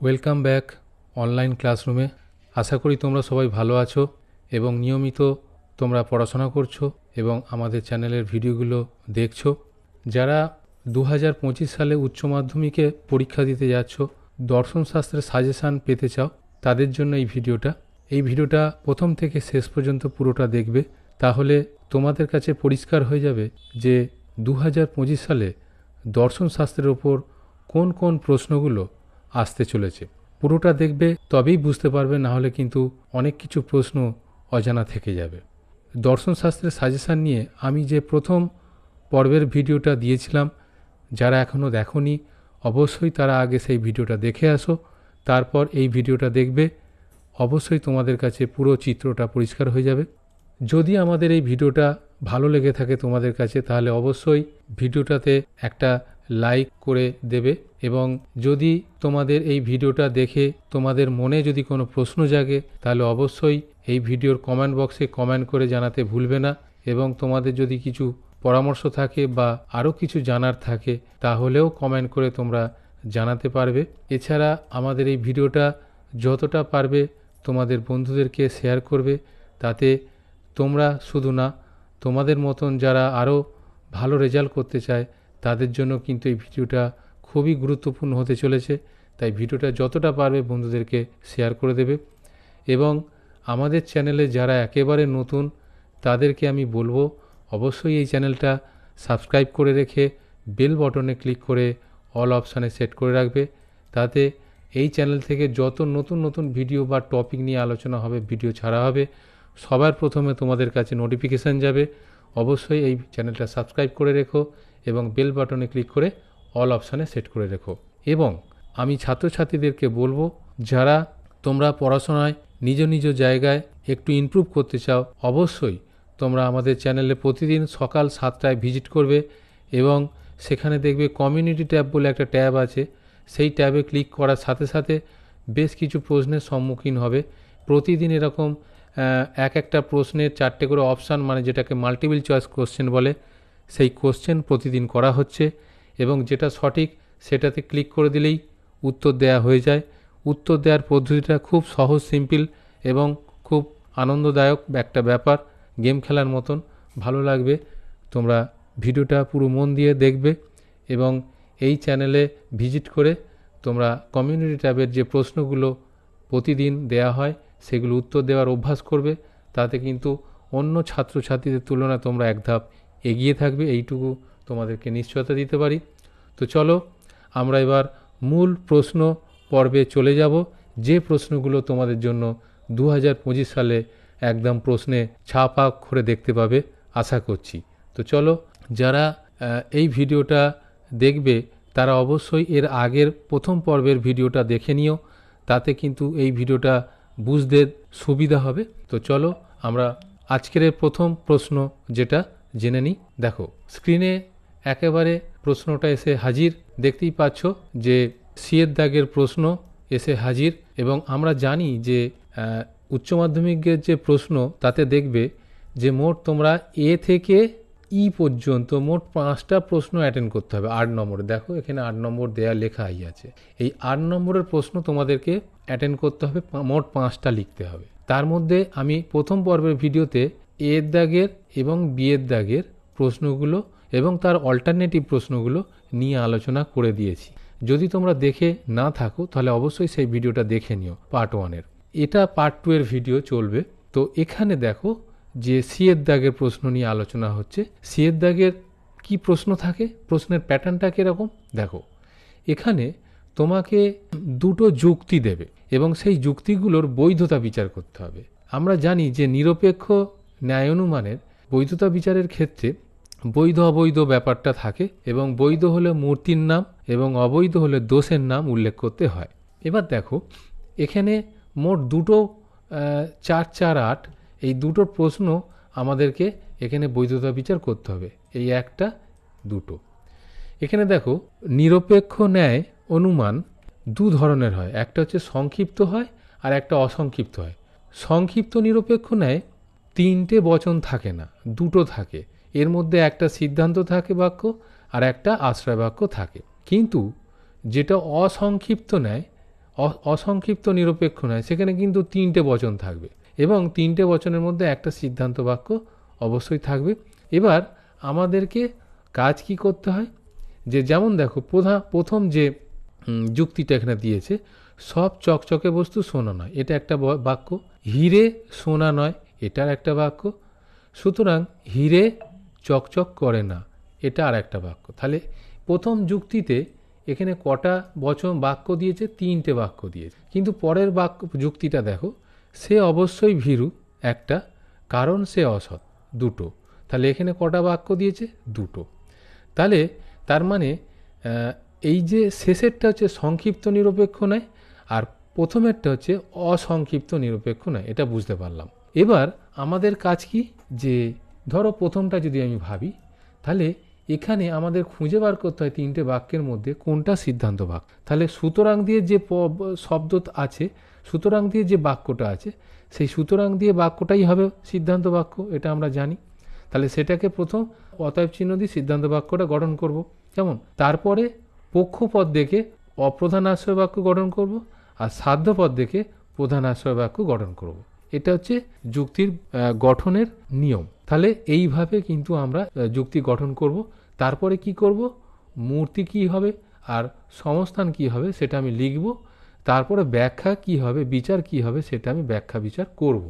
Welcome back online ক্লাসরুমে আশা করি তোমরা সবাই ভালো আছো এবং নিয়মিত তোমরা পড়াশোনা করছ এবং আমাদের চ্যানেলের ভিডিওগুলো দেখছ। যারা দু হাজার পঁচিশ সালে উচ্চ মাধ্যমিকে পরীক্ষা দিতে যাচ্ছ দর্শনশাস্ত্রের সাজেশান পেতে চাও, তাদের জন্য এই ভিডিওটা। এই ভিডিওটা প্রথম থেকে শেষ পর্যন্ত পুরোটা দেখবে, তাহলে তোমাদের কাছে পরিষ্কার হয়ে যাবে যে দু হাজার পঁচিশ সালে দর্শনশাস্ত্রের ওপর কোন কোন প্রশ্নগুলো আসতে চলেছে। পুরোটা দেখবে, তবেই বুঝতে পারবে, না হলে কিন্তু অনেক কিছু প্রশ্ন অজানা থেকে যাবে। দর্শনশাস্ত্রের সাজেশান নিয়ে আমি যে প্রথম পর্বের ভিডিওটা দিয়েছিলাম, যারা এখনও দেখনি, অবশ্যই তারা আগে সেই ভিডিওটা দেখে আসো। তারপর এই ভিডিওটা দেখবে, অবশ্যই তোমাদের কাছে পুরো চিত্রটা পরিষ্কার হয়ে যাবে। যদি আমাদের এই ভিডিওটা ভালো লেগে থাকে তোমাদের কাছে, তাহলে অবশ্যই ভিডিওটাতে একটা লাইক করে দেবে এবং যদি তোমাদের এই ভিডিওটা দেখে তোমাদের মনে যদি কোনো প্রশ্ন জাগে, তাহলে অবশ্যই এই ভিডিওর কমেন্ট বক্সে কমেন্ট করে জানাতে ভুলবে না। এবং তোমাদের যদি কিছু পরামর্শ থাকে বা আরও কিছু জানার থাকে, তাহলেও কমেন্ট করে তোমরা জানাতে পারবে। এছাড়া আমাদের এই ভিডিওটা যতটা পারবে তোমাদের বন্ধুদেরকে শেয়ার করবে, তাতে তোমরা শুধু না, তোমাদের মতন যারা আরও ভালো রেজাল্ট করতে চায় তাদের জন্য কিন্তু এই ভিডিওটা খুবই গুরুত্বপূর্ণ হতে চলেছে। তাই ভিডিওটা যতটা পারবে বন্ধুদেরকে শেয়ার করে দেবে। এবং আমাদের চ্যানেলে যারা একেবারে নতুন, তাদেরকে আমি বলব, অবশ্যই এই চ্যানেলটা সাবস্ক্রাইব করে রেখে বেল বটনে ক্লিক করে অল অপশানে সেট করে রাখবে। তাতে এই চ্যানেল থেকে যত নতুন নতুন ভিডিও বা টপিক নিয়ে আলোচনা হবে, ভিডিও ছাড়া হবে, সবার প্রথমে তোমাদের কাছে নোটিফিকেশান যাবে। অবশ্যই এই চ্যানেলটা সাবস্ক্রাইব করে রেখো। এবং বেল বাটনে ক্লিক করে অল অপশানে সেট করে রেখো। এবং আমি ছাত্রছাত্রীদেরকে বলব, যারা তোমরা পড়াশোনায় নিজ নিজ জায়গায় একটু ইমপ্রুভ করতে চাও, অবশ্যই তোমরা আমাদের চ্যানেলে প্রতিদিন সকাল সাতটায় ভিজিট করবে এবং সেখানে দেখবে কমিউনিটি ট্যাব বলে একটা ট্যাব আছে। সেই ট্যাবে ক্লিক করার সাথে সাথে বেশ কিছু প্রশ্নের সম্মুখীন হবে। প্রতিদিন এরকম এক একটা প্রশ্নের চারটে করে অপশান মানে যেটাকে মাল্টিপল চয়েস কোশ্চেন বলে সেই কোশ্চেন প্রতিদিন করা হচ্ছে এবং যেটা সঠিক সেটাতে ক্লিক করে দিলেই উত্তর দেয়া হয়ে যায়। উত্তর দেওয়ার পদ্ধতিটা খুব সহজ সিম্পল এবং খুব আনন্দদায়ক একটা ব্যাপার। গেম খেলার মতন ভালো লাগবে। তোমরা ভিডিওটা পুরো মন দিয়ে দেখবে এবং এই চ্যানেলে ভিজিট করে তোমরা কমিউনিটি ট্যাবের যে প্রশ্নগুলো প্রতিদিন দেয়া হয় সেগুলো উত্তর দেওয়ার অভ্যাস করবে। তাতে কিন্তু অন্য ছাত্রছাত্রীদের তুলনায় তোমরা এক ধাপ এগিয়ে থাকবে, এইটুকু তোমাদেরকে নিশ্চয়তা দিতে পারি। তো চলো, আমরা এবার মূল প্রশ্ন পর্বে চলে যাব। যে প্রশ্নগুলো তোমাদের জন্য দু হাজার পঁচিশ সালে একদম প্রশ্নে ছাপা করে দেখতে পাবে, আশা করছি। তো চলো, যারা এই ভিডিওটা দেখবে, তারা অবশ্যই এর আগের প্রথম পর্বের ভিডিওটা দেখে নিও। তাতে কিন্তু এই ভিডিওটা বুঝতে সুবিধা হবে। তো চলো, আমরা আজকের প্রথম প্রশ্ন যেটা জেনে নিই দেখো স্ক্রিনে একেবারে প্রশ্নটা এসে হাজির। দেখতেই পাচ্ছ যে সিয়ের দাগের প্রশ্ন এসে হাজির এবং আমরা জানি যে উচ্চ মাধ্যমিকের যে প্রশ্ন, তাতে দেখবে যে মোট তোমরা এ থেকে ই পর্যন্ত মোট পাঁচটা প্রশ্ন অ্যাটেন্ড করতে হবে, আট নম্বরে। দেখো, এখানে আট নম্বর দেয়া লেখাই আছে। এই আট নম্বরের প্রশ্ন তোমাদেরকে অ্যাটেন্ড করতে হবে মোট পাঁচটা লিখতে হবে। তার মধ্যে আমি প্রথম পর্বের ভিডিওতে এর দাগের এবং বিয়ের দাগের প্রশ্নগুলো এবং তার অল্টারনেটিভ প্রশ্নগুলো নিয়ে আলোচনা করে দিয়েছি। যদি তোমরা দেখে না থাকো, তাহলে অবশ্যই সেই ভিডিওটা দেখে নিও পার্ট ওয়ানের এটা পার্ট টু এর ভিডিও চলবে। তো এখানে দেখো যে সিয়ের দাগের প্রশ্ন নিয়ে আলোচনা হচ্ছে। সিয়ের দাগের কি প্রশ্ন থাকে? প্রশ্নের প্যাটার্নটা কীরকম? দেখো, এখানে তোমাকে দুটো যুক্তি দেবে এবং সেই যুক্তিগুলোর বৈধতা বিচার করতে হবে। আমরা জানি যে নিরপেক্ষ ন্যায় অনুমানের, বৈধতা বিচারের ক্ষেত্রে বৈধ অবৈধ ব্যাপারটা থাকে এবং বৈধ হলে মূর্তির নাম এবং অবৈধ হলে দোষের নাম উল্লেখ করতে হয়। এবার দেখো, এখানে মোট দুটো চার চার আট, এই দুটো প্রশ্ন আমাদেরকে এখানে বৈধতা বিচার করতে হবে। এই একটা, দুটো। এখানে দেখো, নিরপেক্ষ ন্যায় অনুমান দু ধরনের হয়। একটা হচ্ছে সংক্ষিপ্ত হয় আর একটা অসংক্ষিপ্ত হয়। সংক্ষিপ্ত নিরপেক্ষ ন্যায় তিনটে বচন থাকে না, দুটো থাকে। এর মধ্যে একটা সিদ্ধান্ত থাকে বাক্য আর একটা আশ্রয় বাক্য থাকে। কিন্তু যেটা অসংক্ষিপ্ত নেয় অসংক্ষিপ্ত নিরপেক্ষ নয় সেখানে কিন্তু তিনটে বচন থাকবে। এবং তিনটে বচনের মধ্যে একটা সিদ্ধান্ত বাক্য অবশ্যই থাকবে। এবার আমাদেরকে কাজ কি করতে হয়? যে যেমন দেখো প্রধান প্রথম যে যুক্তিটা এখানে দিয়েছে, সব চকচকে বস্তু সোনা নয়। এটা একটা বাক্য। হিরে সোনা নয়। এটার একটা বাক্য। সুতরাং হিরে চকচক করে না, এটা আর একটা বাক্য। তাহলে প্রথম যুক্তিতে এখানে কটা বচন বাক্য দিয়েছে, তিনটে বাক্য দিয়েছে। কিন্তু পরের বাক্য যুক্তিটা দেখো, সে অবশ্যই ভীরু, একটা। কারণ সে অসৎ, দুটো। তাহলে এখানে কটা বাক্য দিয়েছে? দুটো। তাহলে তার মানে এই যে শেষেরটা হচ্ছে সংক্ষিপ্ত নিরপেক্ষ নয়, আর প্রথমেরটা হচ্ছে অসংক্ষিপ্ত নিরপেক্ষ নয়, এটা বুঝতে পারলাম। এবার আমাদের কাজ কি? যে, ধরো প্রথমটা যদি আমি ভাবি, তাহলে এখানে আমাদের খুঁজে বার করতে হয় তিনটে বাক্যের মধ্যে কোনটা সিদ্ধান্ত বাক্য। তাহলে সুতরাং দিয়ে যে শব্দ আছে, সুতরাং দিয়ে যে বাক্যটা আছে, সেই সুতরাং দিয়ে বাক্যটাই হবে সিদ্ধান্ত বাক্য, এটা আমরা জানি। তাহলে সেটাকে প্রথম অতএব চিহ্ন দিয়ে সিদ্ধান্ত বাক্যটা গঠন করব। কেমন তারপরে পক্ষপদ দেখে অপ্রধান আশ্রয় বাক্য গঠন করব, আর সাধ্যপদ দেখে প্রধান আশ্রয় বাক্য গঠন করব। এটা হচ্ছে যুক্তির গঠনের নিয়ম। তাহলে এইভাবে কিন্তু আমরা যুক্তি গঠন করব। তারপরে কি করব? মূর্তি কি হবে আর সংস্থান কি হবে সেটা আমি লিখব। তারপরে ব্যাখ্যা কি হবে, বিচার কি হবে সেটা আমি ব্যাখ্যা, বিচার করব।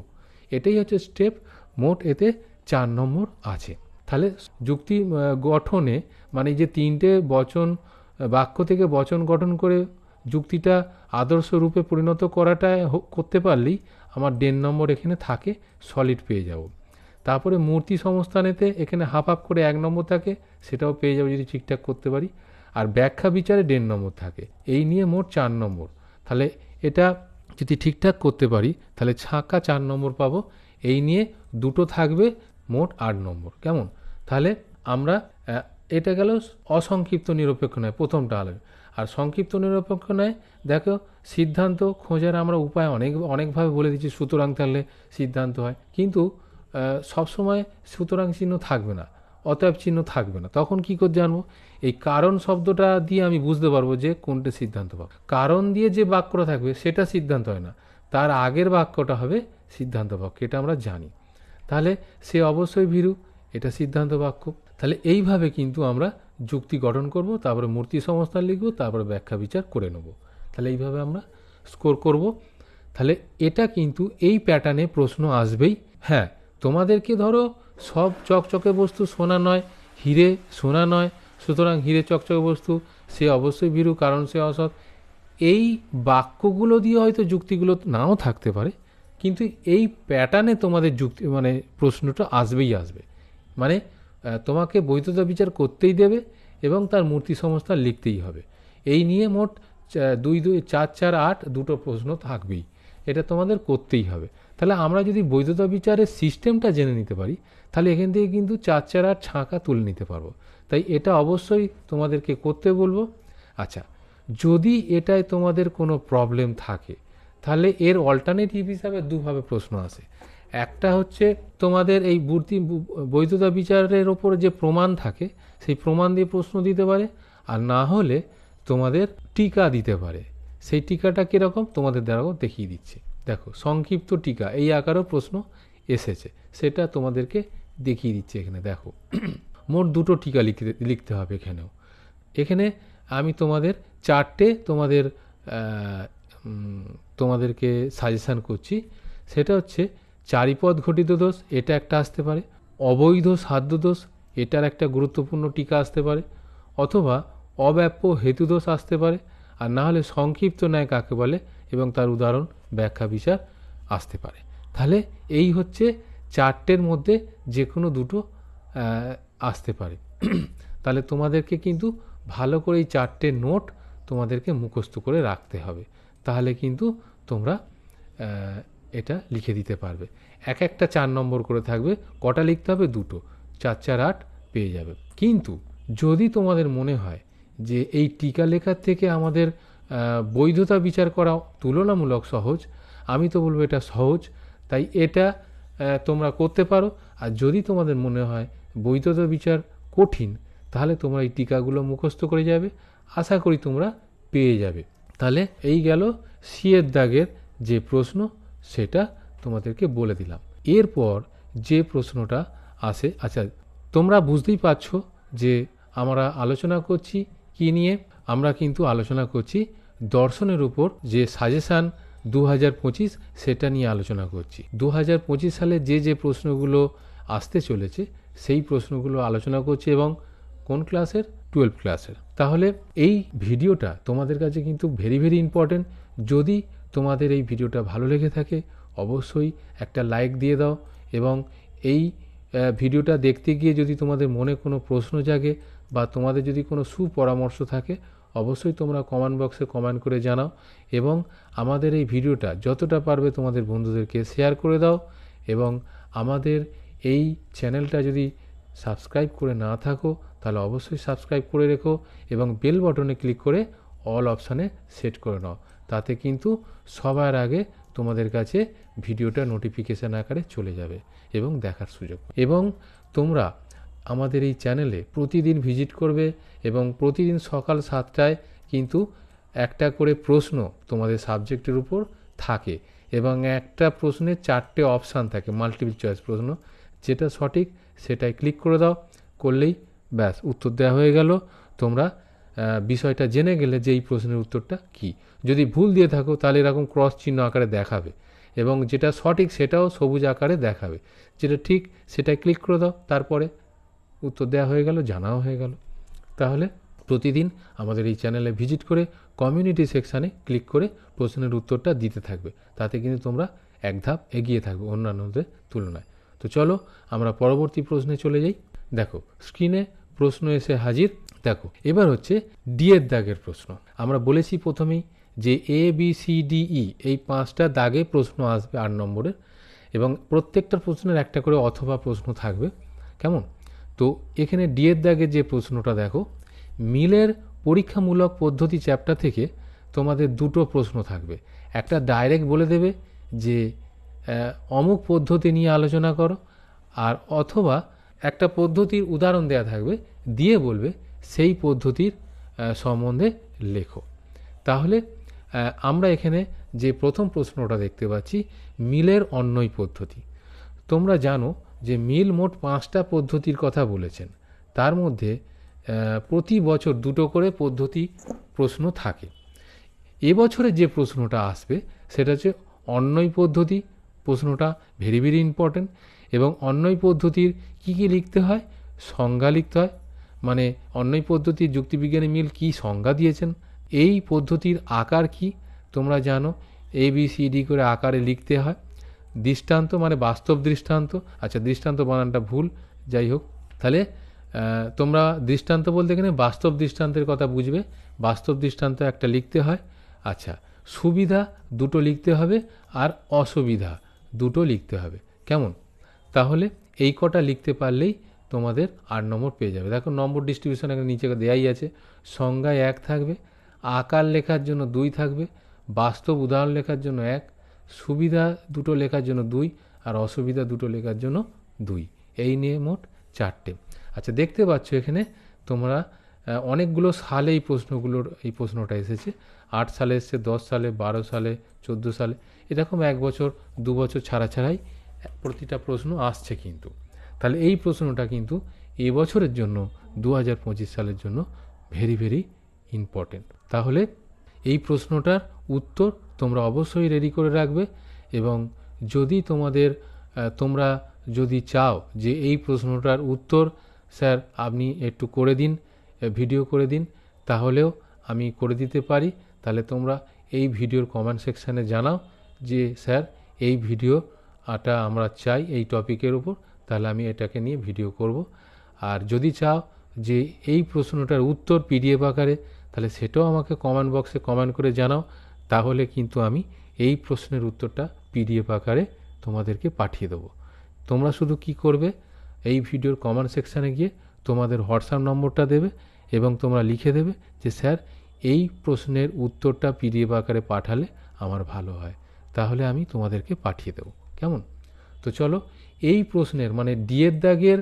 এটাই হচ্ছে স্টেপ। মোট এতে চার নম্বর আছে। তাহলে যুক্তি গঠনে মানে যে তিনটে বচন, বাক্য থেকে বচন গঠন করে যুক্তিটা আদর্শ রূপে পরিণত করাটা করতে পারলেই আমার দেড় নম্বর এখানে থাকে সলিড পেয়ে যাব। তারপরে মূর্তি সংস্থানেতে এখানে হাফ হাফ করে এক নম্বর থাকে, সেটাও পেয়ে যাব যদি ঠিকঠাক করতে পারি। আর ব্যাখ্যা বিচারে দেড় নম্বর থাকে, এই নিয়ে মোট চার নম্বর। তাহলে এটা যদি ঠিকঠাক করতে পারি, তাহলে ছাঁকা চার নম্বর পাবো, এই নিয়ে দুটো থাকবে মোট আট নম্বর, কেমন? তাহলে আমরা এটা গেল অসংক্ষিপ্ত নিরপেক্ষ নয় প্রথমটা আলাদা আর সংক্ষিপ্ত নিরপেক্ষ নয়। দেখো, সিদ্ধান্ত খোঁজার আমরা উপায় অনেক, অনেকভাবে বলে দিচ্ছি, সুতরাং তাহলে সিদ্ধান্ত হয়। কিন্তু সবসময় সুতরাং চিহ্ন থাকবে না, অতএব চিহ্ন থাকবে না। তখন কি করে জানব? এই কারণ শব্দটা দিয়ে আমি বুঝতে পারব যে কোনটা সিদ্ধান্ত বাক্য কারণ দিয়ে যে বাক্যটা থাকবে, সেটা সিদ্ধান্ত হয় না। তার আগের বাক্যটা হবে সিদ্ধান্ত বাক্য, এটা আমরা জানি। তাহলে সে অবশ্যই ভীরু, এটা সিদ্ধান্ত বাক্য। তাহলে এইভাবে কিন্তু আমরা যুক্তি গঠন করব, তারপরে মূর্তি সংস্থান লিখব, তারপরে ব্যাখ্যা বিচার করে নেব। তাহলে এইভাবে আমরা স্কোর করব। তাহলে এটা কিন্তু এই প্যাটার্নে প্রশ্ন আসবেই। হ্যাঁ তোমাদেরকে ধরো সব চকচকে বস্তু সোনা নয়, হিরে সোনা নয়, সুতরাং হিরে চকচকে বস্তু, সে অবশ্যই ভীরু, কারণ সে অসৎ। এই বাক্যগুলো দিয়ে হয়তো যুক্তিগুলো নাও থাকতে পারে, কিন্তু এই প্যাটার্নে তোমাদের যুক্তি মানে প্রশ্নটা আসবেই আসবে। মানে তোমাকে বৈধতা বিচার করতেই দেবে এবং তার মূর্তি সংস্থা লিখতেই হবে। এই নিয়ে মোট দুই দুই, চার চার, আট দুটো প্রশ্ন থাকবেই। এটা তোমাদের করতেই হবে। তাহলে আমরা যদি বৈধতা বিচারের সিস্টেমটা জেনে নিতে পারি, তাহলে এখান থেকে কিন্তু চার চার, আট ছাঁকা তুলে নিতে পারব। তাই এটা অবশ্যই তোমাদেরকে করতে বলব। আচ্ছা যদি এটায় তোমাদের কোনো প্রবলেম থাকে, তাহলে এর অল্টারনেটিভ হিসাবে দুভাবে প্রশ্ন আসে। একটা হচ্ছে তোমাদের এই বুদ্ধি বৈধতা বিচারের ওপর যে প্রমাণ থাকে, সেই প্রমাণ দিয়ে প্রশ্ন দিতে পারে, আর না হলে তোমাদের টিকা দিতে পারে। সেই টিকাটা কীরকম? তোমাদের দ্বারাও দেখিয়ে দিচ্ছে। দেখো, সংক্ষিপ্ত টিকা, এই আকারও প্রশ্ন এসেছে। সেটা তোমাদেরকে দেখিয়ে দিচ্ছে এখানে, দেখো। মোট দুটো টিকা লিখতে লিখতে হবে এখানেও। এখানে আমি তোমাদের চারটে তোমাদের তোমাদেরকে সাজেশান করছি। সেটা হচ্ছে চারিপদ ঘটিত দোষ, এটা একটা আসতে পারে। অবৈধ সাধ্য দোষ, এটার একটা গুরুত্বপূর্ণ টিকা আসতে পারে। অথবা অব্যাপ্য হেতুদোষ আসতে পারে। আর না হলে সংক্ষিপ্ত ন্যায় কাকে বলে এবং তার উদাহরণ, ব্যাখ্যা, বিচার আসতে পারে। তাহলে এই হচ্ছে চারটের মধ্যে যে কোনো দুটো আসতে পারে। তাহলে তোমাদেরকে কিন্তু ভালো করে এই চারটে নোট তোমাদেরকে মুখস্থ করে রাখতে হবে। তাহলে কিন্তু তোমরা এটা লিখে দিতে পারবে। এক একটা চার নম্বর করে থাকবে, কটা লিখতে হবে? দুটো। চার চার, আট পেয়ে যাবে। কিন্তু যদি তোমাদের মনে হয় যে এই টিকা লেখার থেকে আমাদের বৈধতা বিচার করা তুলনামূলক সহজ, আমি তো বলব এটা সহজ, তাই এটা তোমরা করতে পারো। আর যদি তোমাদের মনে হয় বৈধতা বিচার কঠিন, তাহলে তোমরা এই টিকাগুলো মুখস্থ করে যাবে। আশা করি তোমরা পেয়ে যাবে। তাহলে এই গেল সিয়ের দাগের যে প্রশ্ন সেটা তোমাদেরকে বলে দিলাম। এরপর যে প্রশ্নটা আসে আচ্ছা তোমরা বুঝতেই পারছ যে আমরা আলোচনা করছি কি নিয়ে? আমরা কিন্তু আলোচনা করছি দর্শনের উপর যে সাজেশান দু হাজার পঁচিশ সেটা নিয়ে আলোচনা করছি। দু হাজার পঁচিশ সালে যে যে প্রশ্নগুলো আসতে চলেছে, সেই প্রশ্নগুলো আলোচনা করছি এবং কোন ক্লাসের? টুয়েলভ ক্লাসের তাহলে এই ভিডিওটা তোমাদের কাছে কিন্তু ভেরি ভেরি ইম্পর্টেন্ট যদি তোমাদের এই ভিডিওটা ভালো লেগে থাকে, অবশ্যই একটা লাইক দিয়ে দাও এবং এই ভিডিওটা দেখতে গিয়ে যদি তোমাদের মনে কোনো প্রশ্ন জাগে বা তোমাদের যদি কোনো সুপরামর্শ থাকে, অবশ্যই তোমরা কমেন্ট বক্সে কমেন্ট করে জানাও এবং আমাদের এই ভিডিওটা যতটা পারবে তোমাদের বন্ধুদেরকে শেয়ার করে দাও এবং আমাদের এই চ্যানেলটা যদি সাবস্ক্রাইব করে না থাকো, তাহলে অবশ্যই সাবস্ক্রাইব করে রেখো এবং বেল বটনে ক্লিক করে অল অপশানে সেট করে নাও। তাতে কিন্তু সবার আগে তোমাদের কাছে ভিডিওটা নোটিফিকেশান আকারে চলে যাবে এবং দেখার সুযোগ এবং তোমরা আমাদের এই চ্যানেলে প্রতিদিন ভিজিট করবে এবং প্রতিদিন সকাল সাতটায় কিন্তু একটা করে প্রশ্ন তোমাদের সাবজেক্টের উপর থাকে এবং একটা প্রশ্নে চারটে অপশান থাকে মাল্টিপল চয়েস প্রশ্ন। যেটা সঠিক সেটাই ক্লিক করে দাও, করলেই ব্যাস উত্তর দেওয়া হয়ে গেল। তোমরা বিষয়টা জেনে গেলে যে এই প্রশ্নের উত্তরটা কি। যদি ভুল দিয়ে থাকো, তাহলে এরকম ক্রস চিহ্ন আকারে দেখাবে। এবং যেটা সঠিক সেটাও সবুজ আকারে দেখাবে। যেটা ঠিক সেটা ক্লিক করে দাও, তারপরে উত্তর দেওয়া হয়ে গেল, জানাও হয়ে গেল। তাহলে প্রতিদিন আমাদের এই চ্যানেলে ভিজিট করে কমিউনিটি সেকশানে ক্লিক করে প্রশ্নের উত্তরটা দিতে থাকবে। তাতে কিন্তু তোমরা এক ধাপ এগিয়ে থাকবে অন্যান্যদের তুলনায়। তো চলো আমরা পরবর্তী প্রশ্নে চলে যাই। দেখো স্ক্রিনে প্রশ্ন এসে হাজির। দেখো, এবার হচ্ছে ডি এর দাগের প্রশ্ন। আমরা বলেছি প্রথমেই যে A B C D E এই পাঁচটা দাগে প্রশ্ন আসবে আট নম্বরের এবং প্রত্যেকটা প্রশ্নের একটা করে অথবা প্রশ্ন থাকবে। কেমন? তো এখানে ডি এর দাগে যে প্রশ্নটা দেখো, মিলের পরীক্ষামূলক পদ্ধতি চ্যাপ্টার থেকে তোমাদের দুটো প্রশ্ন থাকবে। একটা ডাইরেক্ট বলে দেবে যে অমুক পদ্ধতি নিয়ে আলোচনা করো আর অথবা একটা পদ্ধতির উদাহরণ দেয়া থাকবে, দিয়ে বলবে সেই পদ্ধতির সম্বন্ধে লেখো। তাহলে আমরা এখানে যে প্রথম প্রশ্নটা দেখতে পাচ্ছি, মিলের অন্যই পদ্ধতি। তোমরা জানো যে মিল মোট পাঁচটা পদ্ধতির কথা বলেছেন। তার মধ্যে প্রতি বছর দুটো করে পদ্ধতি প্রশ্ন থাকে। এবছরে যে প্রশ্নটা আসবে, সেটা হচ্ছে অন্যই পদ্ধতি, প্রশ্নটা ভেরি ভেরি ইম্পর্ট্যান্ট এবং অন্যই পদ্ধতির কি কি লিখতে হয়? সংজ্ঞা লিখতে হয়। মানে অন্যই পদ্ধতির যুক্তিবিজ্ঞানী মিল কি সংজ্ঞা দিয়েছেন? এই পদ্ধতির আকার কি? তোমরা জানো এ বি সি ডি করে আকারে লিখতে হয়। দৃষ্টান্ত মানে বাস্তব দৃষ্টান্ত। আচ্ছা দৃষ্টান্ত বানানটা ভুল, যাই হোক। তাহলে তোমরা দৃষ্টান্ত বলতে এখানে বাস্তব দৃষ্টান্তের কথা বুঝবে। বাস্তব দৃষ্টান্ত একটা লিখতে হয়। আচ্ছা সুবিধা দুটো লিখতে হবে আর অসুবিধা দুটো লিখতে হবে। কেমন? তাহলে এই কটা লিখতে পারলেই তোমাদের আট নম্বর পেয়ে যাবে। দেখো, নম্বর ডিস্ট্রিবিউশন এখানে নিচে দেয়াই আছে। সংজ্ঞায় এক থাকবে। আকার লেখার জন্য দুই থাকবে, বাস্তব উদাহরণ লেখার জন্য এক, সুবিধা দুটো লেখার জন্য দুই, আর অসুবিধা দুটো লেখার জন্য দুই। এই নিয়ে মোট চারটে। আচ্ছা দেখতে পাচ্ছ এখানে তোমরা অনেকগুলো সালে এই প্রশ্নগুলোর, এই প্রশ্নটা এসেছে। আট সালে এসছে, দশ সালে, বারো সালে, চোদ্দ সালে। এরকম এক বছর, দু বছর ছাড়া ছাড়াই প্রতিটা প্রশ্ন আসছে কিন্তু। তাহলে এই প্রশ্নটা কিন্তু এবছরের জন্য, দু হাজার পঁচিশ সালের জন্য ভেরি ভেরি ইম্পর্টেন্ট। তাহলে এই প্রশ্নটার উত্তর তোমরা অবশ্যই রেডি করে রাখবে এবং যদি তোমাদের তোমরা যদি চাও যে এই প্রশ্নটার উত্তর, স্যার, আপনি একটু করে দিন ভিডিও করে দিন, তাহলেও আমি করে দিতে পারি। তাহলে তোমরা এই ভিডিওর কমেন্ট সেকশানে জানাও যে, স্যার, এই ভিডিওটা আমরা চাই এই টপিকের উপর, তাহলে আমি এটাকে নিয়ে ভিডিও করব। আর যদি চাও যে এই প্রশ্নটার উত্তর পিডিএফ আকারে তাহলে সেটাও আমাকে কমেন্ট বক্সে কমেন্ট করে জানাও, তাহলে কিন্তু আমি এই প্রশ্নের উত্তরটা পিডিএফ আকারে তোমাদেরকে পাঠিয়ে দেবো। তোমরা শুধু কি করবে? এই ভিডিওর কমেন্ট সেকশানে গিয়ে তোমাদের হোয়াটসঅ্যাপ নম্বরটা দেবে এবং তোমরা লিখে দেবে যে, স্যার, এই প্রশ্নের উত্তরটা পিডিএফ আকারে পাঠালে আমার ভালো হয়। তাহলে আমি তোমাদেরকে পাঠিয়ে দেবো। কেমন? তো চলো, এই প্রশ্নের মানে ডিয়ের দাগের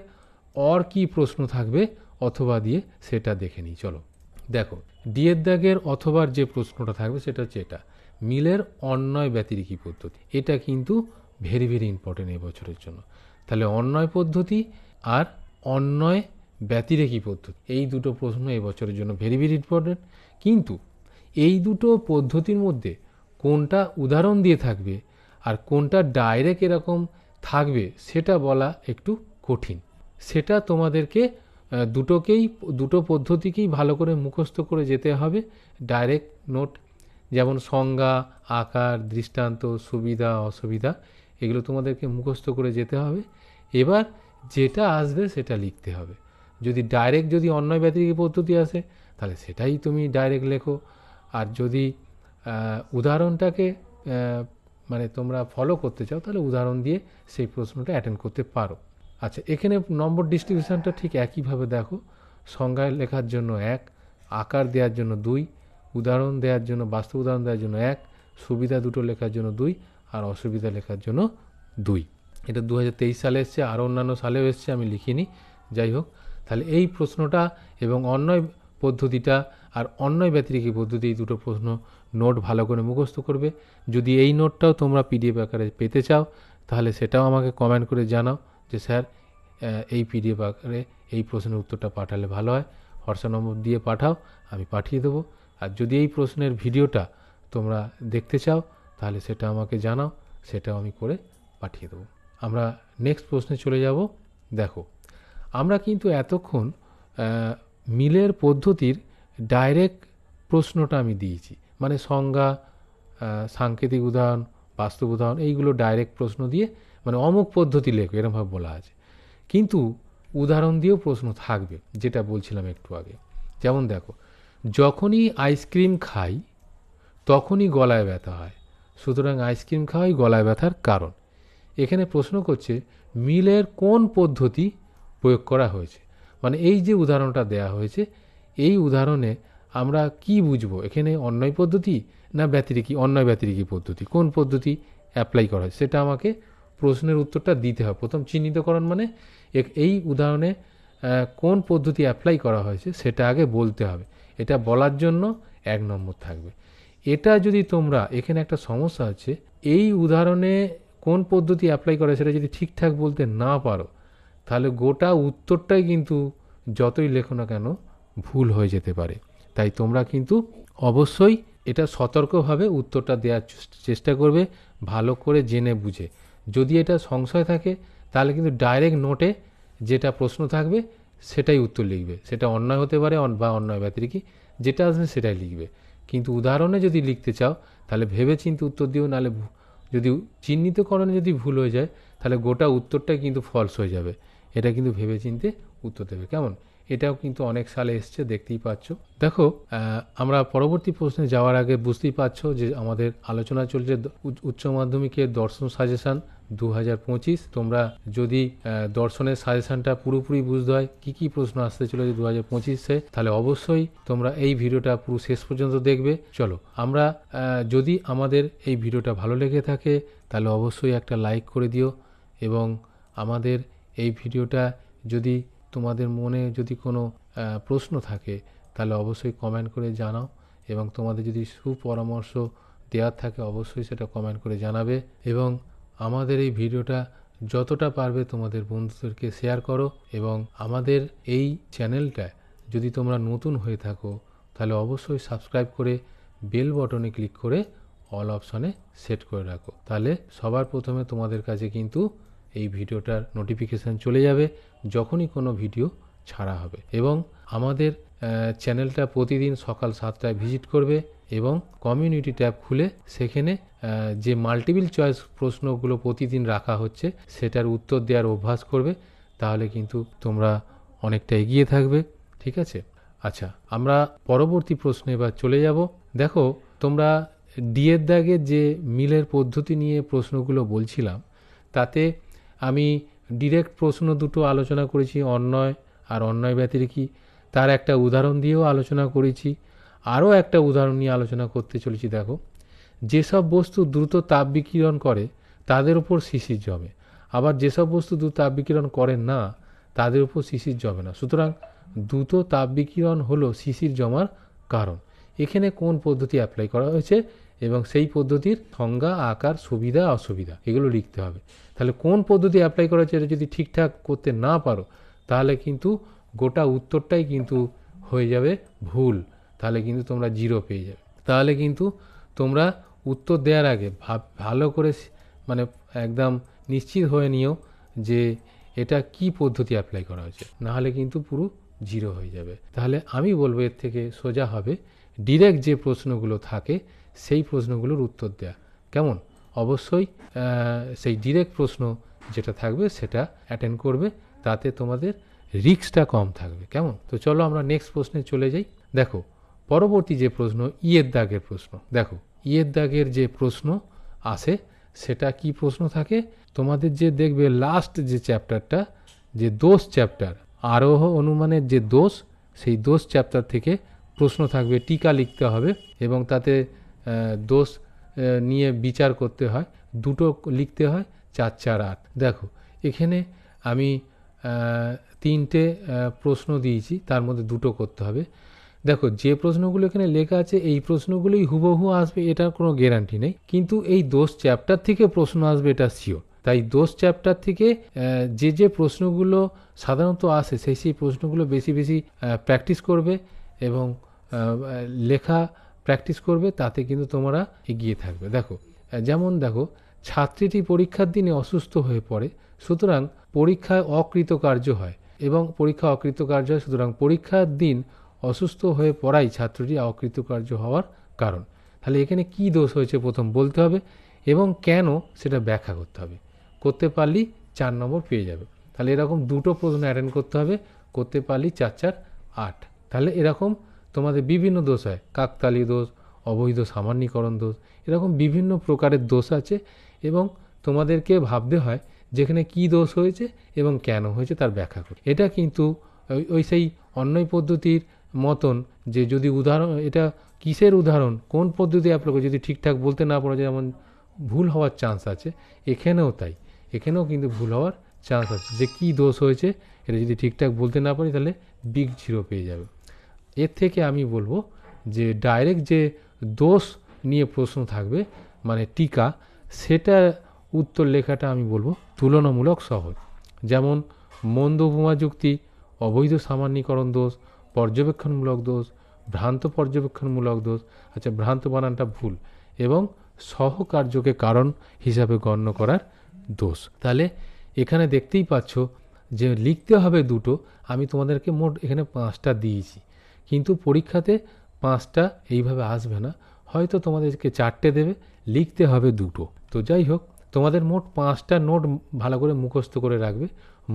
অর কি প্রশ্ন থাকবে অথবা দিয়ে সেটা দেখে নিই। চলো। দেখো ডিয়ের দাগের অথবার যে প্রশ্নটা থাকবে সেটা হচ্ছে এটা। মিলের অন্যয় ব্যতিরিকী পদ্ধতি? এটা কিন্তু ভেরি ভেরি ইম্পর্টেন্ট এই বছরের জন্য। তাহলে অন্যয় পদ্ধতি আর অন্যয় ব্যতিরেকী পদ্ধতি? এই দুটো প্রশ্ন এই বছরের জন্য ভেরি ভেরি ইম্পর্টেন্ট কিন্তু এই দুটো পদ্ধতির মধ্যে কোনটা উদাহরণ দিয়ে থাকবে আর কোনটা ডাইরেক্ট এরকম থাকবে সেটা বলা একটু কঠিন। সেটা তোমাদেরকে দুটোকেই, দুটো পদ্ধতিকেই ভালো করে মুখস্থ করে যেতে হবে। ডাইরেক্ট নোট যেমন সংজ্ঞা, আকার, দৃষ্টান্ত, সুবিধা, অসুবিধা, এগুলো তোমাদেরকে মুখস্থ করে যেতে হবে। এবার যেটা আসবে সেটা লিখতে হবে। যদি ডাইরেক্ট যদি অন্যয় ব্যতিরিক পদ্ধতি আসে, তাহলে সেটাই তুমি ডাইরেক্ট লেখো। আর যদি উদাহরণটাকে মানে তোমরা ফলো করতে চাও, তাহলে উদাহরণ দিয়ে সেই প্রশ্নটা অ্যাটেন্ড করতে পারো। আচ্ছা এখানে নম্বর ডিস্ট্রিবিউশনটা ঠিক একইভাবে দেখো। সংজ্ঞায় লেখার জন্য এক, আকার দেওয়ার জন্য দুই, উদাহরণ দেওয়ার জন্য, বাস্তব উদাহরণ দেওয়ার জন্য এক, সুবিধা দুটো লেখার জন্য দুই, আর অসুবিধা লেখার জন্য দুই। এটা দু হাজার তেইশ সালে এসছে, আরও অন্যান্য সালেও এসছে, আমি লিখিনি। যাই হোক, তাহলে এই প্রশ্নটা এবং অন্যয় পদ্ধতিটা আর অন্যয় ব্যতিরিকী পদ্ধতি এই দুটো প্রশ্ন নোট ভালো করে মুখস্থ করবে। যদি এই নোটটাও তোমরা পিডিএফ আকারে পেতে চাও, তাহলে সেটাও আমাকে কমেন্ট করে জানাও। যে স্যার এই পিডিএফ আকারে এই প্রশ্নের উত্তরটা পাঠালে ভালো হয়। হোয়াটসঅ্যাপ নম্বর দিয়ে পাঠাও, আমি পাঠিয়ে দেবো। আর যদি এই প্রশ্নের ভিডিওটা তোমরা দেখতে চাও, তাহলে সেটা আমাকে জানাও, সেটাও আমি করে পাঠিয়ে দেবো। আমরা নেক্সট প্রশ্নে চলে যাব। দেখো, আমরা কিন্তু এতক্ষণ মিলের পদ্ধতির ডাইরেক্ট প্রশ্নটা আমি দিয়েছি। মানে সংজ্ঞা সাংকেতিক উদাহরণ, বাস্তব উদাহরণ, এইগুলো ডাইরেক্ট প্রশ্ন দিয়ে মানে অমুক পদ্ধতি লেখো, এরমভাবে বলা আছে। কিন্তু উদাহরণ দিয়েও প্রশ্ন থাকবে, যেটা বলছিলাম একটু আগে। যেমন দেখো, যখনই আইসক্রিম খাই, তখনই গলায় ব্যথা হয়। সুতরাং আইসক্রিম খাওয়াই গলায় ব্যথার কারণ। এখানে প্রশ্ন করছে, মিলের কোন পদ্ধতি প্রয়োগ করা হয়েছে? মানে এই যে উদাহরণটা দেয়া হয়েছে, এই উদাহরণে আমরা কি বুঝব? এখানে অন্যয় পদ্ধতি না ব্যতিরিকী, অন্যয় ব্যতিরিকী পদ্ধতি? কোন পদ্ধতি অ্যাপ্লাই করা হয়? সেটা আমাকে প্রশ্নের উত্তরটা দিতে হবে। প্রথম চিহ্নিতকরণ মানে এই উদাহরণে কোন পদ্ধতি অ্যাপ্লাই করা হয়েছে সেটা আগে বলতে হবে। এটা বলার জন্য এক নম্বর থাকবে। এটা যদি তোমরা, এখানে একটা সমস্যা আছে, এই উদাহরণে কোন পদ্ধতি অ্যাপ্লাই করা সেটা যদি ঠিকঠাক বলতে না পারো, তাহলে গোটা উত্তরটাই কিন্তু যতই লেখো না কেন, ভুল হয়ে যেতে পারে। তাই তোমরা কিন্তু অবশ্যই এটা সতর্কভাবে উত্তরটা দেওয়ার চেষ্টা করবে, ভালো করে জেনে বুঝে। যদি এটা সংশয় থাকে, তাহলে কিন্তু ডাইরেক্ট নোটে যেটা প্রশ্ন থাকবে, সেটাই উত্তর লিখবে। সেটা অন্যায় হতে পারে বা অন্যায় ব্যতিরিকী, যেটা আসবে সেটাই লিখবে। কিন্তু উদাহরণে যদি লিখতে চাও, তাহলে ভেবে চিন্তে উত্তর দিও, নাহলে যদি চিহ্নিতকরণে যদি ভুল হয়ে যায়, তাহলে গোটা উত্তরটাই কিন্তু ফলস হয়ে যাবে। এটা কিন্তু ভেবে চিনতে উত্তর দেবে। কেমন? এটাও কিন্তু অনেক সালে এসছে, দেখতেই পাচ্ছ। দেখো আমরা পরবর্তী প্রশ্নে যাওয়ার আগে বুঝতেই পারছ যে আমাদের আলোচনা চলছে উচ্চ মাধ্যমিকের দর্শন সাজেশন দু হাজার পঁচিশ, তোমরা যদি দর্শনের সাজেশনটা পুরোপুরি বুঝতে হয়, কি কি প্রশ্ন আসতে চলেছে দু হাজার পঁচিশে, তাহলে অবশ্যই তোমরা এই ভিডিওটা পুরো শেষ পর্যন্ত দেখবে। চলো, আমরা যদি আমাদের এই ভিডিওটা ভালো লেগে থাকে, তাহলে অবশ্যই একটা লাইক করে দিও এবং আমাদের এই ভিডিওটা যদি তোমাদের মনে যদি কোনো প্রশ্ন থাকে, তাহলে অবশ্যই কমেন্ট করে জানাও এবং তোমাদের যদি সুপরামর্শ দেওয়ার থাকে, অবশ্যই সেটা কমেন্ট করে জানাবে এবং আমাদের এই ভিডিওটা যতটা পারবে তোমাদের বন্ধুদেরকে শেয়ার করো এবং আমাদের এই চ্যানেলটা যদি তোমরা নতুন হয়ে থাকো, তাহলে অবশ্যই সাবস্ক্রাইব করে বেল বটনে ক্লিক করে অল অপশনে সেট করে রাখো। তাহলে সবার প্রথমে তোমাদের কাছে কিন্তু এই ভিডিওটার নোটিফিকেশান চলে যাবে, যখনই কোনো ভিডিও ছাড়া হবে। এবং আমাদের চ্যানেলটা প্রতিদিন সকাল সাতটায় ভিজিট করবে এবং কমিউনিটি ট্যাব খুলে সেখানে যে মাল্টিপল চয়েস প্রশ্নগুলো প্রতিদিন রাখা হচ্ছে সেটার উত্তর দেওয়ার অভ্যাস করবে, তাহলে কিন্তু তোমরা অনেকটা এগিয়ে থাকবে, ঠিক আছে? আচ্ছা আমরা পরবর্তী প্রশ্নে এবার চলে যাব। দেখো, তোমরা ডিএর দাগের যে মিলের পদ্ধতি নিয়ে প্রশ্নগুলো বলছিলাম, তাতে আমি ডিরেক্ট প্রশ্ন দুটো আলোচনা করেছি, অন্যয় আর অন্যয় ব্যতিরিকী। তার একটা উদাহরণ দিয়েও আলোচনা করেছি, আরও একটা উদাহরণ নিয়ে আলোচনা করতে চলেছি, দেখো। যেসব বস্তু দ্রুত তাপ বিকিরণ করে, তাদের উপর শিশির জমে। আবার যেসব বস্তু দ্রুত তাপ বিকিরণ করে না, তাদের উপর শিশির জমে না। সুতরাং দ্রুত তাপ বিকিরণ হলো শিশির জমার কারণ। এখানে কোন পদ্ধতি অ্যাপ্লাই করা হয়েছে এবং সেই পদ্ধতির সংজ্ঞা, আকার, সুবিধা, অসুবিধা, এগুলো লিখতে হবে। তাহলে কোন পদ্ধতি অ্যাপ্লাই করা হয়েছে, এটা যদি ঠিকঠাক করতে না পারো, তাহলে কিন্তু গোটা উত্তরটাই কিন্তু হয়ে যাবে ভুল। তাহলে কিন্তু তোমরা জিরো পেয়ে যাবে। তাহলে কিন্তু তোমরা উত্তর দেওয়ার আগে ভাব, ভালো করে মানে একদম নিশ্চিত হয়ে নিও যে এটা কি পদ্ধতি অ্যাপ্লাই করা হয়েছে। নাহলে কিন্তু পুরো জিরো হয়ে যাবে। তাহলে আমি বলব এর থেকে সোজা হবে ডিরেক্ট যে প্রশ্নগুলো থাকে, সেই প্রশ্নগুলোর উত্তর দেয়া। কেমন? অবশ্যই সেই ডিরেক্ট প্রশ্ন যেটা থাকবে সেটা অ্যাটেন্ড করবে। তাতে তোমাদের রিস্কটা কম থাকবে। কেমন? তো চলো আমরা নেক্সট প্রশ্নে চলে যাই। দেখো, পরবর্তী যে প্রশ্ন, ইয়ের দাগের প্রশ্ন। দেখো, ইয়ের দাগের যে প্রশ্ন আসে, সেটা কি প্রশ্ন থাকে? তোমাদের যে দেখবে লাস্ট যে চ্যাপ্টারটা যে দোষ চ্যাপ্টার আরোহ অনুমানের যে দোষ, সেই দোষ চ্যাপ্টার থেকে প্রশ্ন থাকবে, টিকা লিখতে হবে এবং তাতে দোষ নিয়ে বিচার করতে হয়। দুটো লিখতে হয়, চার চার আট। দেখো, এখানে আমি তিনটে প্রশ্ন দিয়েছি, তার মধ্যে দুটো করতে হবে। দেখো, যে প্রশ্নগুলো এখানে লেখা আছে, এই প্রশ্নগুলোই হুবহু আসবে, এটার কোনো গ্যারান্টি নেই। কিন্তু এই দোষ চ্যাপ্টার থেকে প্রশ্ন আসবে, এটা শিওর তাই দোষ চ্যাপ্টার থেকে যে যে প্রশ্নগুলো সাধারণত আসে, সেই সেই প্রশ্নগুলো বেশি বেশি প্র্যাকটিস করবে এবং লেখা প্র্যাকটিস করবে, তাতে কিন্তু তোমরা এগিয়ে থাকবে। দেখো যেমন দেখো, ছাত্রীটি পরীক্ষার দিনে অসুস্থ হয়ে পড়ে, সুতরাং পরীক্ষায় অকৃতকার্য হয়। এবং পরীক্ষা অকৃতকার্য হয় সুতরাং পরীক্ষার দিন অসুস্থ হয়ে পড়াই ছাত্রটি অকৃতকার্য হওয়ার কারণ। তাহলে এখানে কি দোষ হয়েছে প্রথম বলতে হবে এবং কেন সেটা ব্যাখ্যা করতে হবে। করতে পারলেই চার নম্বর পেয়ে যাবে। তাহলে এরকম দুটো প্রশ্ন অ্যাটেন্ড করতে হবে, করতে পারলেই চার চার, আট। তাহলে এরকম তোমাদের বিভিন্ন দোষ হয় কাকতালি দোষ, অবৈধ সামান্যীকরণ দোষ, এরকম বিভিন্ন প্রকারের দোষ আছে এবং তোমাদেরকে ভাবতে হয় যেখানে কি দোষ হয়েছে এবং কেন হয়েছে তার ব্যাখ্যা করি এটা কিন্তু ওই- সেই অন্যয় পদ্ধতির মতন যে যদি উদাহরণ, এটা কিসের উদাহরণ? কোন পদ্ধতি করে যদি ঠিকঠাক বলতে না পারো, যেমন ভুল হওয়ার চান্স আছে, এখানেও তাই। এখানেও কিন্তু ভুল হওয়ার চান্স আছে। যে কি দোষ হয়েছে, এটা যদি ঠিকঠাক বলতে না পারি, তাহলে বিগ জিরো পেয়ে যাবে। এর থেকে আমি বলব যে ডাইরেক্ট যে দোষ নিয়ে প্রশ্ন থাকবে মানে টিকা, সেটা উত্তর লেখাটা আমি বলব তুলনামূলক সহজ। যেমন, মন্দ উপমা যুক্তি, অবৈধ সামান্যীকরণ দোষ, পর্যবেক্ষণমূলক দোষ, ভ্রান্ত পর্যবেক্ষণমূলক দোষ আচ্ছা ভ্রান্ত বানানটা ভুল এবং সহকার্যকে কারণ হিসাবে গণ্য করার দোষ। তাহলে এখানে দেখতেই পাচ্ছ যে লিখতে হবে দুটো, আমি তোমাদেরকে মোট এখানে পাঁচটা দিয়েছি। কিন্তু পরীক্ষাতে পাঁচটা এইভাবে আসবে না, হয়তো তোমাদেরকে চারটে দেবে, লিখতে হবে দুটো। তো যাই হোক তোমাদের মোট পাঁচটা নোট ভালো করে মুখস্থ করে রাখবে।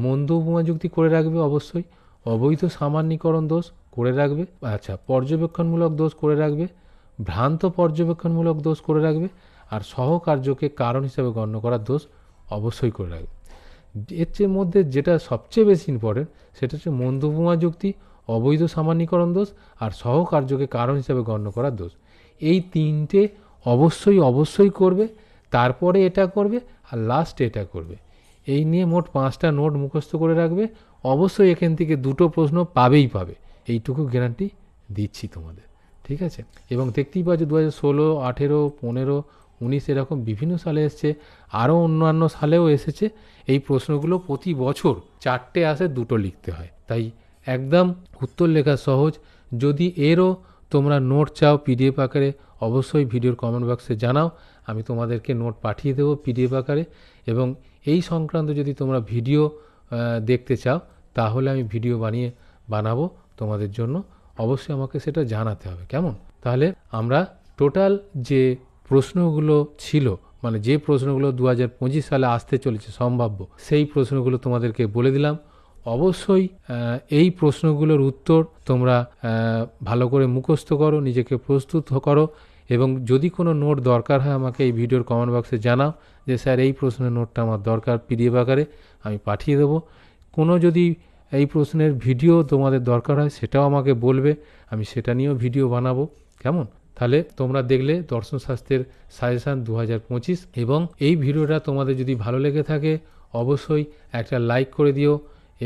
মন্দ উপমা যুক্তি করে রাখবে অবশ্যই। অবৈধ সামান্যীকরণ দোষ করে রাখবে। আচ্ছা পর্যবেক্ষণমূলক দোষ করে রাখবে। ভ্রান্ত পর্যবেক্ষণমূলক দোষ করে রাখবে। আর সহকার্যকে কারণ হিসেবে গণ্য করার দোষ অবশ্যই করে রাখবে। এর চেয়ে মধ্যে যেটা সবচেয়ে বেশি ইম্পর্টেন্ট সেটা হচ্ছে মন্দ যুক্তি অবৈধ সামান্যীকরণ দোষ আর সহকার্যকে কারণ হিসেবে গণ্য করার দোষ। এই তিনটে অবশ্যই অবশ্যই করবে। তারপরে এটা করবে আর লাস্টে এটা করবে। এই নিয়ে মোট পাঁচটা নোট মুখস্থ করে রাখবে। অবশ্যই এখান থেকে দুটো প্রশ্ন পাবেই পাবে। এইটুকু গ্যারান্টি দিচ্ছি তোমাদের। ঠিক আছে? এবং দেখতেই পাচ্ছ দু হাজার ষোলো, আঠেরো, পনেরো, উনিশ এরকম বিভিন্ন সালে এসছে। আরও অন্যান্য সালেও এসেছে। এই প্রশ্নগুলো প্রতি বছর চারটে আসে দুটো লিখতে হয়। তাই একদম উত্তর লেখা সহজ। যদি এরও তোমরা নোট চাও পিডিএফ আকারে, অবশ্যই ভিডিওর কমেন্ট বক্সে জানাও। আমি তোমাদেরকে নোট পাঠিয়ে দেবো পিডিএফ আকারে। এবং এই সংক্রান্ত যদি তোমরা ভিডিও দেখতে চাও, তাহলে আমি ভিডিও বানিয়ে বানাবো তোমাদের জন্য। অবশ্যই আমাকে সেটা জানাতে হবে। কেমন? তাহলে আমরা টোটাল যে প্রশ্নগুলো ছিল মানে যে প্রশ্নগুলো দু হাজার পঁচিশ সালে আসতে চলেছে, সম্ভাব্য, সেই প্রশ্নগুলো তোমাদেরকে বলে দিলাম। অবশ্যই এই প্রশ্নগুলোর উত্তর তোমরা ভালো করে মুখস্থ করো, নিজেকে প্রস্তুত করো এবং যদি কোনো নোট দরকার হয় আমাকে এই ভিডিওর কমেন্ট বক্সে জানাও যে, স্যার, এই প্রশ্নের নোটটা আমার দরকার পিডিএফ আকারে, আমি পাঠিয়ে দেবো। কোনো যদি এই প্রশ্নের ভিডিও তোমাদের দরকার হয়, সেটাও আমাকে বলবে, আমি সেটা নিয়েও ভিডিও বানাবো। কেমন? তাহলে তোমরা দেখলে দর্শন শাস্ত্রের সাজেশান দু হাজার পঁচিশ এবং এই ভিডিওটা তোমাদের যদি ভালো লেগে থাকে, অবশ্যই একটা লাইক করে দিও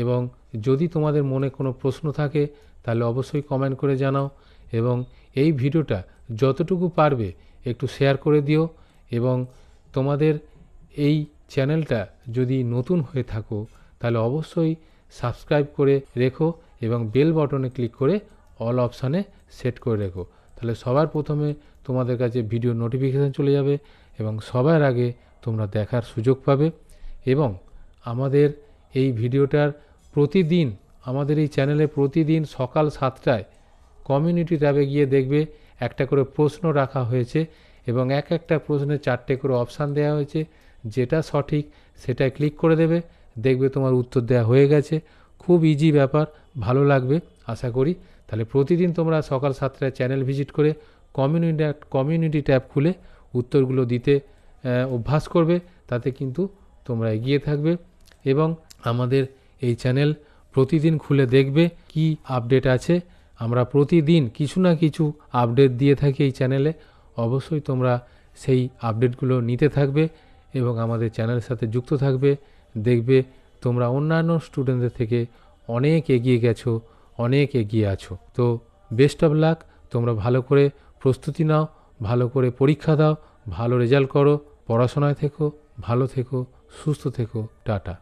এবং যদি তোমাদের মনে কোনো প্রশ্ন থাকে, তাহলে অবশ্যই কমেন্ট করে জানাও। এবং এই ভিডিওটা যতটুকু পারবে একটু শেয়ার করে দিও এবং তোমাদের এই চ্যানেলটা যদি নতুন হয়ে থাকো, তাহলে অবশ্যই সাবস্ক্রাইব করে রেখো এবং বেল বটনে ক্লিক করে অল অপশানে সেট করে রেখো। তাহলে সবার প্রথমে তোমাদের কাছে ভিডিও নোটিফিকেশান চলে যাবে এবং সবার আগে তোমরা দেখার সুযোগ পাবে এবং আমাদের এই ভিডিওটার প্রতিদিন, আমাদের এই চ্যানেলে প্রতিদিন সকাল সাতটায় কমিউনিটি ট্যাবে গিয়ে দেখবে একটা করে প্রশ্ন রাখা হয়েছে এবং এক একটা প্রশ্নে চারটে করে অপশান দেওয়া হয়েছে। যেটা সঠিক, সেটায় ক্লিক করে দেবে, দেখবে তোমার উত্তর দেওয়া হয়ে গেছে। খুব ইজি ব্যাপার, ভালো লাগবে, আশা করি। তাহলে প্রতিদিন তোমরা সকাল সাতটায় চ্যানেল ভিজিট করে কমিউনিটি কমিউনিটি ট্যাব খুলে উত্তরগুলো দিতে অভ্যাস করবে, তাতে কিন্তু তোমরা এগিয়ে থাকবে এবং আমাদের এই চ্যানেল প্রতিদিন খুলে দেখবে কি আপডেট আছে। আমরা প্রতিদিন কিছু না কিছু আপডেট দিয়ে থাকি এই চ্যানেলে অবশ্যই তোমরা সেই আপডেটগুলো নিতে থাকবে এবং আমাদের চ্যানেলের সাথে যুক্ত থাকবে। দেখবে তোমরা অন্যান্য স্টুডেন্টদের থেকে অনেক এগিয়ে গেছো, অনেক এগিয়ে আছো। তো বেস্ট অফ লাক তোমরা ভালো করে প্রস্তুতি নাও, ভালো করে পরীক্ষা দাও, ভালো রেজাল্ট করো, পড়াশোনায় থেকো, ভালো থেকো, সুস্থ থেকো, টাটা।